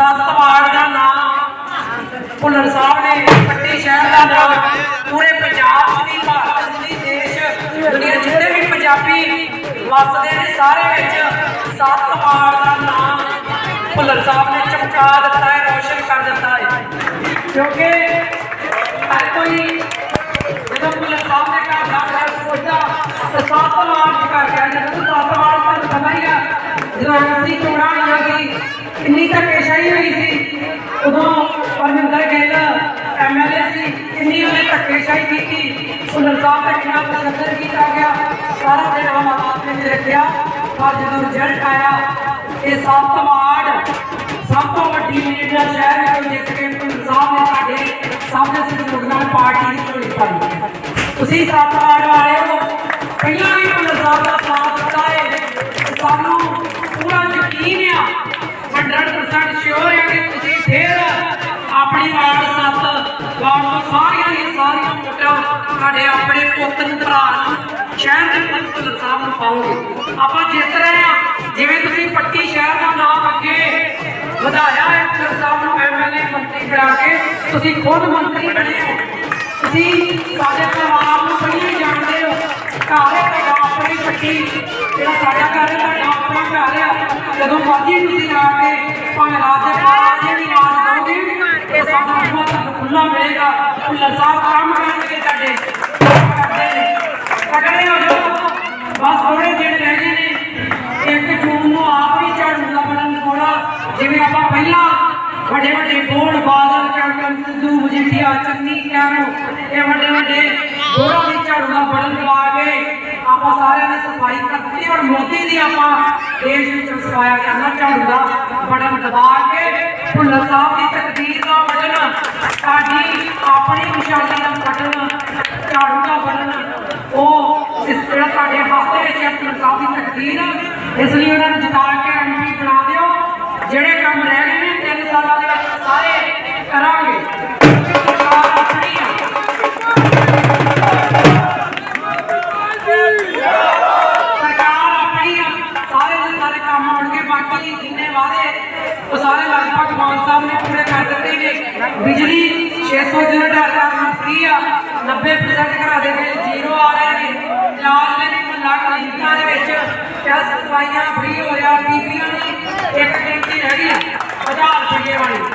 ਸਤਵਾੜ ਦਾ ਨਾਮ। ਭੁੱਲਰ ਸਾਹਿਬ ਨੇ ਪੱਟੀ ਸ਼ਹਿਰ ਦਾ ਨਾਮ। ਪੂਰੇ ਪੰਜਾਬ 'ਚ ਭਾਰਤ 'ਚ ਦੇਸ਼, ਦੁਨੀਆ ਜਿੰਨੇ ਵੀ ਪੰਜਾਬੀ ਵਸਦੇ ਨੇ, ਸਾਰੇ ਵਿੱਚ ਸਤਵਾੜ ਦਾ ਨਾਮ ਭੁੱਲਰ ਸਾਹਿਬ ਨੇ ਚਮਕਾ ਦਿੱਤਾ ਹੈ, ਰੋਸ਼ਨ ਕਰ ਦਿੱਤਾ ਹੈ। ਕਿਉਂਕਿ ਹਰ ਕੋਈ ਜਦੋਂ ਭੁੱਲਰ ਸਾਹਿਬ ਦੇ ਘਰ ਦਾ ਮੈਂ ਸੋਚਦਾ ਸਤਵਾੜ ਦੀ ਗਿਆ ਜਦੋਂ ਸਤਵਾੜ ਤੁਹਾਨੂੰ ਪਤਾ ਹੀ ਆ। ਜਦੋਂ ਉਹਨੇ ਕੀਤੀ ਭੁੱਲਰ ਸਾਹਿਬ ਦਾ ਕਿੰਨਾ ਤਸ਼ੱਦਦ ਕੀਤਾ ਗਿਆ। ਸਾਰਾ ਦਿਨ ਆਮ ਆਦਮੀ ਨੇ ਰੱਖਿਆ। ਪਰ ਜਦੋਂ ਰਿਜ਼ਲਟ ਆਇਆ। ਇਹ ਸੱਤ ਵਾਰਡ ਸਭ ਤੋਂ ਵੱਡੀ ਲੀਡਰ ਸ਼ਹਿਰ ਵਿੱਚੋਂ ਜਿੱਤ ਕੇ ਭੁੱਲਰ ਨੇ ਸਾਡੇ ਸਾਹਮਣੇ ਸਹਿਯੋਗ ਨਾਲ ਪਾਰਟੀ ਦੀ ਝੋਲੀ ਪਾਈ ਤੁਸੀਂ ਸੱਤ ਵਾਰਡ ਵਾਲੇ ਹੋ। ਪਹਿਲਾਂ ਵੀ ਭੁੱਲਰ ਦਾ ਸਾਥ ਦਿੱਤਾ ਹੈ ਸਾਨੂੰ ਪੂਰਾ ਯਕੀਨ ਆ। 100% ਸ਼ੋਰ ਹੈ ਕਿ ਤੁਸੀਂ ਫੇਰ ਆਪਣੀ ਵਾਰਡ ਸੱਤ, ਵਾਰਡ ਤੁਹਾਡੇ ਆਪਣੇ ਪੁੱਤ ਨੂੰ ਭਰਾ ਨੂੰ ਸ਼ਹਿਰ ਦੇ ਪੁੱਤ ਸਾਹਿਬ ਨੂੰ ਪਾਓਗੇ। ਆਪਾਂ ਜਿੱਤ ਰਹੇ ਆ ਜਿਵੇਂ ਤੁਸੀਂ ਪੱਟੀ ਸ਼ਹਿਰ ਦਾ ਨਾਮ ਅੱਗੇ ਵਧਾਇਆ ਹੈ ਪੁੱਤ ਸਾਹਿਬ ਨੂੰ ਐਮਐਲਏ ਮੰਤਰੀ ਬਣਾ ਕੇ ਤੁਸੀਂ ਖੁਦ ਮੰਤਰੀ ਬਣੇ ਹੋ। ਤੁਸੀਂ ਸਾਡੇ ਪਰਿਵਾਰ ਨੂੰ ਪਹਿਲੇ ਜਾਣਦੇ ਹੋ। ਘਰ ਹੈ ਤੁਹਾਡਾ, ਆਪਣੀ ਪੱਟੀ। ਜਿਹੜਾ ਸਾਡਾ ਘਰ ਹੈ, ਤੁਹਾਡਾ ਆਪਣਾ ਘਰ ਹੈ। ਜਦੋਂ ਮਰਜ਼ੀ ਤੁਸੀਂ ਆ ਕੇ ਭਾਵੇਂ ਰਾਤ ਦੇ 12 ਵਜੇ ਵੀ ਆਵਾਜ਼ ਦਿਓਗੇ ਇਹ ਸਾਡਾ ਬੂਹਾ ਖੁੱਲਾ ਮਿਲੇਗਾ। ਭੁੱਲਰ ਸਾਹਿਬ ਜਿਵੇਂ ਆਪਾਂ ਪਹਿਲਾਂ ਵੱਡੇ ਵੱਡੇ ਬੋਰਡ ਬਾਦਲ ਕੈਪਟਨ ਸਿੱਧੂ, ਮਜੀਠੀਆ, ਚੰਨੀ ਕਿਆਰੋ ਇਹ ਵੱਡੇ ਵੱਡੇ ਬੋਰਡਾਂ ਦੀ ਝਾੜੂ ਦਾ ਬਟਨ ਦਬਾ ਕੇ ਆਪਾਂ ਸਾਰਿਆਂ ਨੇ ਸਫ਼ਾਈ ਕਰਤੀ ਔਰ ਮੋਦੀ ਦੀ ਆਪਾਂ ਦੇਸ਼ ਵਿੱਚ ਸਫਾਇਆ ਕਰਨਾ ਝਾੜੂ ਦਾ ਬਟਨ ਦਬਾ ਕੇ ਭੁੱਲਰ ਸਾਹਿਬ ਦੀ ਤਕਦੀਰ ਦਾ ਬਟਨ ਸਾਡੀ ਆਪਣੀ ਨਿਸ਼ਾਨੀ ਦਾ ਬਟਨ ਝਾੜੂ ਦਾ ਬਟਨ ਉਹ ਇਸ ਜਿਹੜਾ ਤੁਹਾਡੇ ਹੱਥ ਵਿੱਚ ਹੈ ਸਾਹਿਬ ਦੀ ਤਕਦੀਰ, ਇਸ ਲਈ ਉਹਨਾਂ ਨੂੰ ਜਿਤਾ ਕੇ ਐਮਪੀ ਬਣਾ ਦਿਓ ਜਿਹੜੇ ਕੰਮ ਰਹਿ ਗਏ ਨੇ ਤਿੰਨ ਸਾਲਾਂ ਦੇ ਵਿੱਚ ਸਾਰੇ ਕਰਾਂਗੇ ਸਰਕਾਰ ਆਪਣੀ ਆ ਸਰਕਾਰ ਆਪਣੀ ਆ ਸਾਰੇ ਦੇ ਸਾਰੇ ਕੰਮ ਹੋਣਗੇ ਬਾਕੀ ਜਿੰਨੇ ਵਾਅਦੇ ਉਹ ਸਾਰੇ ਲਗਭਗ ਮਾਨ ਸਾਹਿਬ ਨੇ ਪੂਰੇ বিয়ে বাড়ি